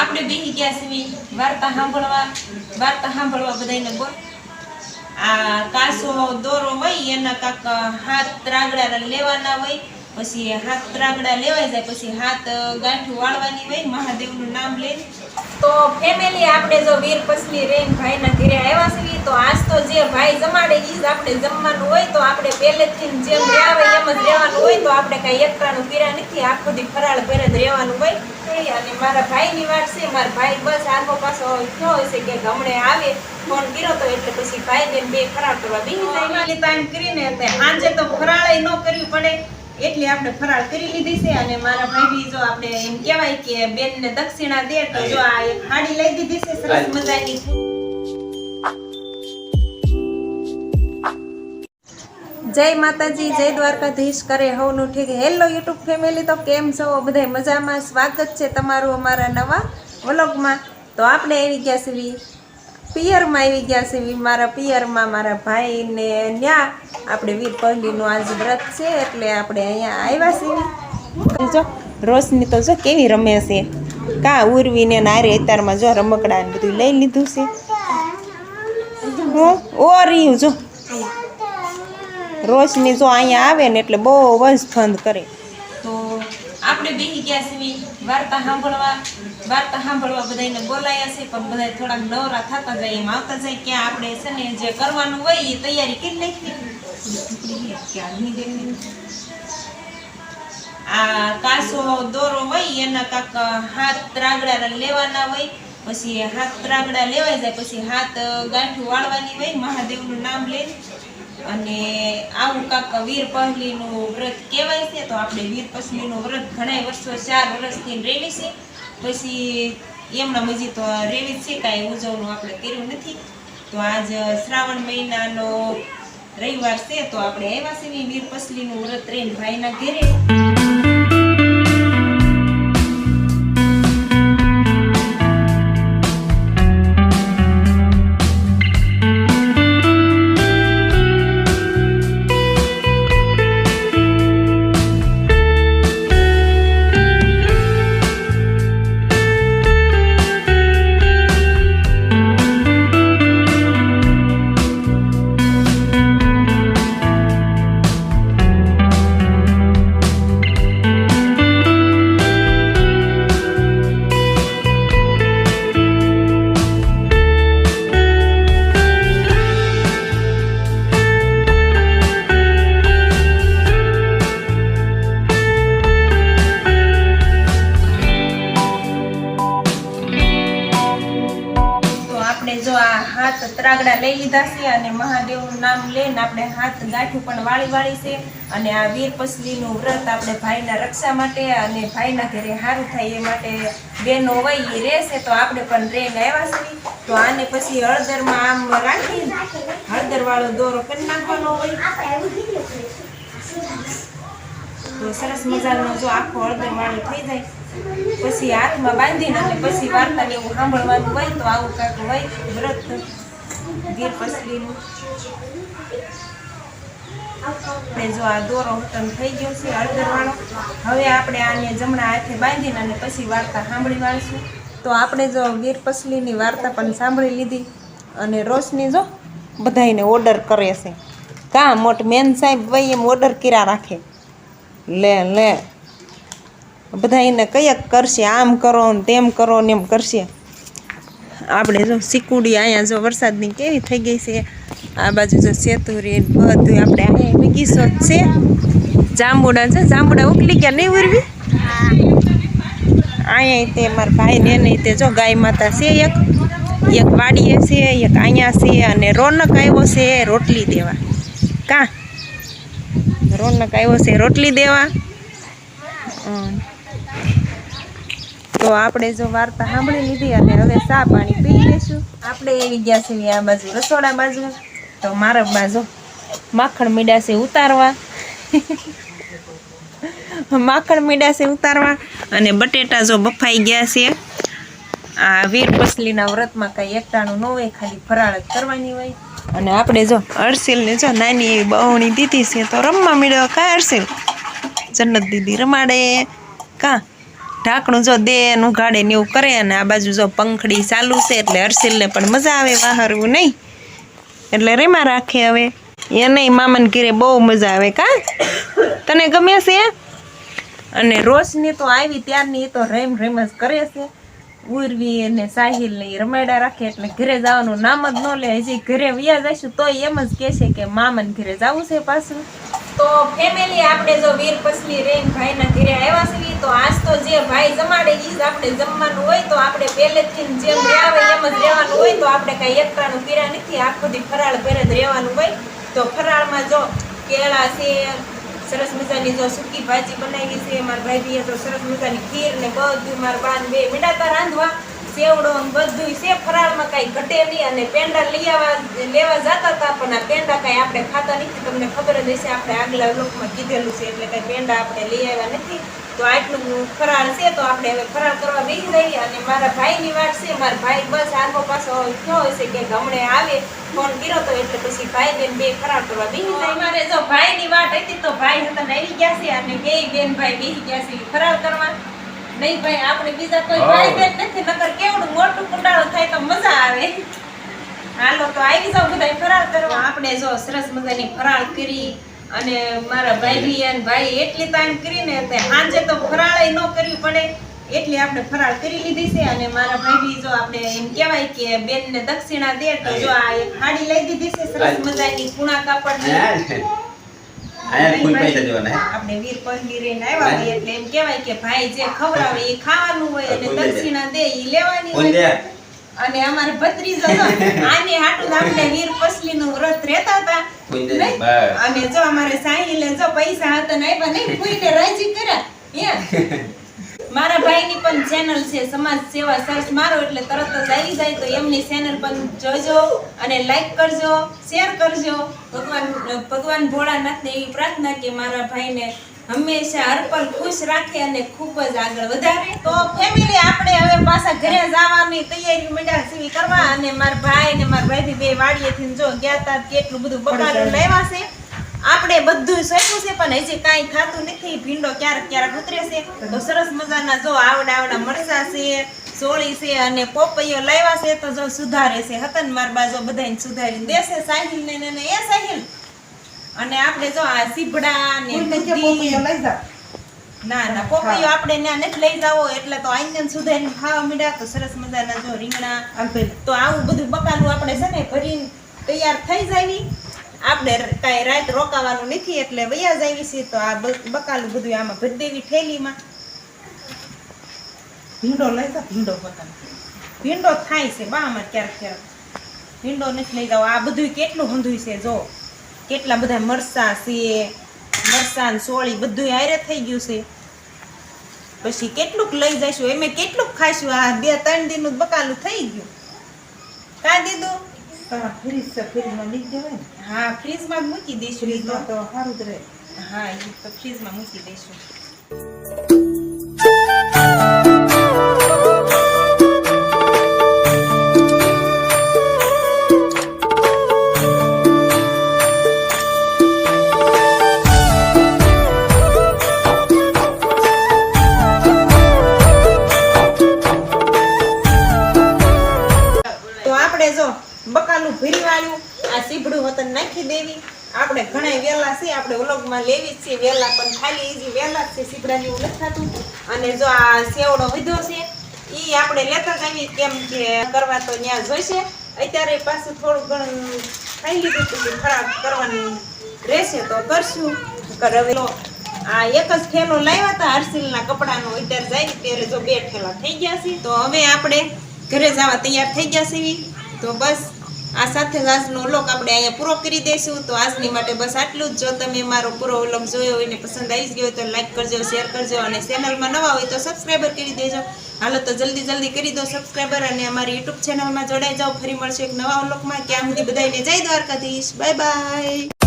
આપણે બેસી ગયા છીએ વાર્તા સાંભળવા. વાર્તા સાંભળવા બધાને બોલ. આ કાસો દોરો હોય, એના કાંક હાથ ત્રાગડા લેવાના હોય, પછી હાથ ત્રાગડા લેવાઈ જાય, પછી હાથ ગાંઠું વાળવાની હોય, મહાદેવનું નામ લઈને. તો ફેમિલી આપણે જો વીર પસલી રેન ભાઈના ઘરે આવ્યા છીએ, તો તો જે ભાઈ જમાડે ઈ જ આપણે જમવાનું હોય તો આપણે પહેલેથી જેમ આવે એમ જ રહેવાનું હોય તો આપણે કાંઈ એકટાનું પીરા નથી. આખો દી ફરાળ પહેરે જ રહેવાનું હોય. અને મારા ભાઈની વાત છે મારા ભાઈ બસ આખો પાછો થયો હશે કે ગમણે આવે ફોન કર્યો તો એટલે પછી ભાઈ બેન બે ફરાળ કરવા બેસી જાય ટાઈમ કરીને એટલે સાંજે તો ફરાળે ન કરવી પડે એટલે આપણે ફરાળ કરી લીધી છે. અને મારા ભાઈ બી જો આપણે એમ કહેવાય કે બેન ને દક્ષિણા દે તો જો આ એક હાડી લઈ દીધી છે સરસ મજાની. જય માતાજી, જય દ્વારકાધીશ. કરે, હવનું ઠીક. હેલો યુટ્યુબ ફેમિલી તો કેમ છો? બધા મજામાં? સ્વાગત છે તમારું અમારા નવા વ્લોગમાં. તો આપણે આવી ગયા સીવી પિયરમાં આવી ગયા સીવી મારા પિયરમાં મારા ભાઈને ન્યા આપણે વીર પહેલીનું આજ વ્રત છે, એટલે આપણે અહીંયા આવ્યા સીવી જો રોશની તો જો કેવી રમે છે? કા ઉર્વીને નારે અત્યારમાં જો રમકડા બધું લઈ લીધું છે. હું, ઓ રહ્યું જો. રોશની જો અહીંયા આવે ને એટલે બહુ જ ફંદ કરે. તો આપણે બેસી ગયા છીએ વાર્તા સાંભળવા. વાર્તા સાંભળવા બધાને બોલાયા છે, પણ બધા થોડાક નવરા થતા જાય, એમ આવતા જાય, ક્યાં આપણે છે ને જે કરવાનું હોય એ તૈયારી કરી નાખીએ. આ કાસો દોરો હોય, એના કાંક હાથ ત્રાગડા લેવાના હોય, પછી હાથ ત્રાગડા લેવાઈ જાય, પછી હાથ ગાંઠું વાળવાની હોય, મહાદેવનું નામ લઈને. અને આવું કાક વીર પહેલીનું વ્રત કહેવાય છે, તો આપણે વીર પસલીનું વ્રત ઘણા વર્ષો ચાર વર્ષથી રેવી છે. પછી એમના મજી તો રેવી છે, કાંઈ ઉજવણું આપણે કર્યું નથી. તો આજ શ્રાવણ મહિનાનો રવિવાર છે, તો આપણે આવ્યા છે વીર પસલીનું વ્રત રહીને ભાઈના ઘેરે. જો આ હાથ ત્રાગડા લઈ લીધા છે અને મહાદેવનું નામ લઈને આપણે હાથ ગાંઠું પણ વાળી વાળી છે અને આ વીર પસલીનું વ્રત આપણે ભાઈના રક્ષા માટે અને ભાઈના ઘરે સારું થાય એ માટે બેનો હોય એ રહેશે તો આપણે પણ રેન આવ્યા છીએ તો આને પછી હળદરમાં આમ રાખી હળદર વાળો દોરો કરી નાખવાનો હોય. તો સરસ મજાનો જો આખો હળદર વાળો થઈ જાય. પછી હાથમાં બાંધીને અને પછી વાર્તાને એવું સાંભળવાનું હોય તો આવું કાંઈક હોય. વ્રત ગીર પસલીનું જો આ દોરો ઉત્તમ થઈ ગયો છે હળદર હવે આપણે આને જમણા હાથે બાંધીને અને પછી વાર્તા સાંભળી વાળશું. તો આપણે જો ગીર પસલીની વાર્તા પણ સાંભળી લીધી અને રોશની જો બધાયને ઓર્ડર કરે છે. કાં મોટ મેન સાહેબ ભાઈ એમ ઓર્ડર કર્યા રાખે. લે લે. બધા એને કયક કરશે? આમ કરો ને તેમ કરો ને એમ કરશે. આપણે જો સિકુડી અહીંયા જો વરસાદની કેવી થઈ ગઈ છે. આ બાજુ જો સેતુરી ને બધું આપણે અહીંયા બગીચો જ છે. જાંબુડા છે. જાંબુડા ઉકલી ગયા નહીં ઉરવી? અહીંયા તે મારા ભાઈ ને એને તે જો ગાય માતા છે એક. એક વાડીએ છે, એક અહીંયા છે અને રોનક આવ્યો છે રોટલી દેવા. કા? રોનક આવ્યો છે રોટલી દેવા. તો આપણે જો વાર્તા સાંભળી લીધી અને હવે ચા પાણી પી લઈશું. આપણે એવી ગયા છીએ આ બાજુ, રસોડા બાજુ. તો મારા બાજુ માખણ મીડા છે ઉતારવા. માખણ મીડા છે ઉતારવા. અને બટેટા જો બફાઈ ગયા છે. આ વીર પસલીના વ્રતમાં કાંઈ એકટાણું ન હોય, ખાલી ફરાળ જ કરવાની હોય. અને આપણે જો અરસીલને જો નાની એવી બહુણી દીધી છે, તો રમવા મળ્યો કા અરસીલ જન્નત દીદી રમાડે. કા? ઢાંકણું જો દે એનું ઉઘાડે ને એવું કરે અને આ બાજુ જો પંખડી ચાલુ છે, એટલે હર્ષિલને પણ મજા આવે વાહરવું નહીં. એટલે રેમાં રાખે હવે. એ નહીં મામાને ઘરે બહુ મજા આવે કા? તને ગમે છે? અને રોશની તો આવી ત્યારની એ તો રેમ રેમ જ કરે છે. ઉર્વી અને સાહિલ ને રમાડા રાખે એટલે ઘરે જવાનું નામ જ ન લે. હજી ઘરે વ્યા જઈશું તો એમ જ કે છે કે મામાને ઘરે જવું છે પાછું. તો ફેમિલી આપણે જો વીર પસલી રેન ભાઈના ઘરે આવ્યા છીએ, તો આજ તો જે ભાઈ જમાડે ઈ જ આપણે જમવાનું હોય, તો આપણે પહેલેથી જેમ આવે એમ જ રહેવાનું હોય, તો આપણે કાંઈ એકટાનું કર્યા નથી, આખો દી ફરાળ ઘરે જ રહેવાનું હોય. તો ફરાળમાં જો કેળા છે સરસ મજાની જો સૂકી ભાજી બનાવી છે, મારા ભાભીએ તો સરસ મજાની ખીર ને બધું, મારા બાન બે મીંડાતા રાંધવા સેવડો ને બધું છે, ફરાળમાં કાંઈ ઘટે નહીં અને પેંડા લઈ આવવા, લેવા જતા હતા, પણ આ પેંડા કાંઈ આપણે ખાતા નથી. તમને ખબર જ હશે, આપણે આગલા લોકમાં કીધેલું છે, એટલે કાંઈ પેંડા આપણે લઈ આવ્યા નથી. તો આટલું ફરાર છે તો આપણે હવે ફરાર કરવા બેસી જઈએ. અને મારા ભાઈની વાત છે મારા ભાઈ બસ આખો પાછો થયો હશે કે ગમણે આવે ફોન કર્યો તો એટલે પછી ભાઈ બેન બે ફરાર કરવા બેસી જાય. મારે જો ભાઈની વાત હતી તો ભાઈ હતા ને આવી ગયા છે અને બે બેન ભાઈ બેસી ગયા છે ફરાળ કરવા. નહીં ભાઈ આપણે બીજા કોઈ ભાઈ બેન નથી નકર કેવડું મોટું કુંડાળું થાય તો મજા આવે. હાલો તો આવી જાવ બધા ફરાર કરવા. આપણે જો સરસ મજાની ફરાળ કરી અને મારા ભાઈ અને ભાઈ એટલી ટાઈમ કરીને તે સાંજે તો ફરાળે ન કરવી પડે. એટલી આપણે ફરાળ કરી લીધી છે અને મારા ભાઈ જો આપણે એમ કહેવાય કે બેન ને દક્ષિણા દે તો જો આ એક હાડી લઈ દીધી છે સરસ મજાની કુણા કાપડની? આપણે વીર પંડી રહીને આવ્યા હોય એટલે એમ કહેવાય કે ભાઈ જે ખવડાવે એ ખાવાનું હોય અને દક્ષિણા દે એ લેવાની હોય. અને અમારે ભત્રીજો આની હાટું આપણે વીર પસલીનું વ્રત રહેતા હતા. અને જો અમારે સાહિલે જો પૈસા હતા ને આવ્યા નહીં કોઈને રાજી કર્યા. મારા ભાઈની પણ ચેનલ છે સમાજ સેવા સર્ચ મારો એટલે તરત જ આવી જાય તો એમની ચેનલ પણ જોજો અને લાઈક કરજો શેર કરજો ભગવાન ભગવાન ભોળાનાથને એવી પ્રાર્થના કે મારા ભાઈને હંમેશા હરપલ ખુશ રાખે અને ખૂબ જ આગળ વધારે. તો ફેમિલી આપણે હવે પાછા ઘરે જવાની તૈયારી મંડ્યા સીવી કરવા અને મારા ભાઈ ને મારા ભાઈ બે વાડીએથી જો ગયા તા કેટલું બધું બકાલું લાવ્યા છે. આપણે બધું સોંપ્યું છે પણ હજી કાંઈ થતું નથી. ભીંડો ક્યારેક ક્યારેક ઉતરે છે. તો સરસ મજાના જો આવડા આવડા મરસા છે સોળી છે અને પોપૈયો લાવ્યા છે તો જો સુધારે છે. હતન માર બાજુ બધાને સુધારીને દેશે સાહિલ ને એ સાહિલ. અને આપણે જો આ સીભડા ને ના ના પોપૈયો આપણે ત્યાં નથી લઈ જાવો એટલે તો આઈને સુધારીને ખાવા મીડ્યા તો સરસ મજાના જો રીંગણા તો આવું બધું બકાલું આપણે છે ને ભરીને તૈયાર થઈ જાવી આપણે કાંઈ રાત રોકાવાનું નથી એટલે વયા જાવી છે તો આ બકાલું બધું આમાં ભરી દેવી થેલીમાં ભીંડો લઈ જાવ ભીંડો પોતાનો. ભીંડો થાય છે બામાં ક્યારેક ક્યારેક. ભીંડો નથી લઈ જાવ આ બધું કેટલું હંધુય છે જો. કેટલા બધા મરસા છે મરસાન સોળી બધું હારે થઈ ગયું છે. પછી કેટલુંક લઈ જઈશું એમે કેટલુંક ખાઈશું? આ બે ત્રણ દિનનું બકાલું થઈ ગયું. કા દીધું? ફ્રીજ છે ફ્રીજમાં લીક જવાય ને. હા ફ્રીજમાં મૂકી દઈશું. તો સારું જ રહે. હા એ તો ફ્રીજમાં મૂકી દઈશું. આપણે ઘણા વેલા છે આપણે ઉલગમાં લેવી જ છે વેલા પણ ખાલી ઈજી વેલા જ છે સીભડાની એવું થતું. અને જો આ સેવડો વધ્યો છે, ઈ આપણે લેતા જ આવી કેમ કે કરવા તો ત્યાં જોઈશે. અત્યારે પાછું થોડું ઘણું ખાઈ લીધું પછી ખરાબ કરવાનું રહેશે તો કરશું. હવે આ એક જ થેલો લાવ્યા હતા, હર્ષિલના કપડાનો, અત્યારે જાય ત્યારે જો બે થેલા થઈ ગયા છે. તો હવે આપણે ઘરે જવા તૈયાર થઈ ગયા છીએ. તો બસ. આ સાથે આજનો વ્લોગ આપણે અહીંયા પૂરો કરી દઈશું. તો આજની માટે બસ આટલું જ. જો તમે મારો પૂરો વ્લોગ જોયો હોય ને પસંદ આવી ગયો હોય તો લાઈક કરજો, શેર કરજો અને ચેનલમાં નવા હોય તો સબસ્ક્રાઈબર કરી દેજો. હાલો તો જલ્દી જલ્દી કરી દો સબસ્ક્રાઈબર અને અમારી યુટ્યુબ ચેનલમાં જોડાઈ જાઓ. ફરી મળશે એક નવા વ્લોગમાં. ક્યાં સુધી બધાને જય દ્વારકાધીશ. Bye bye.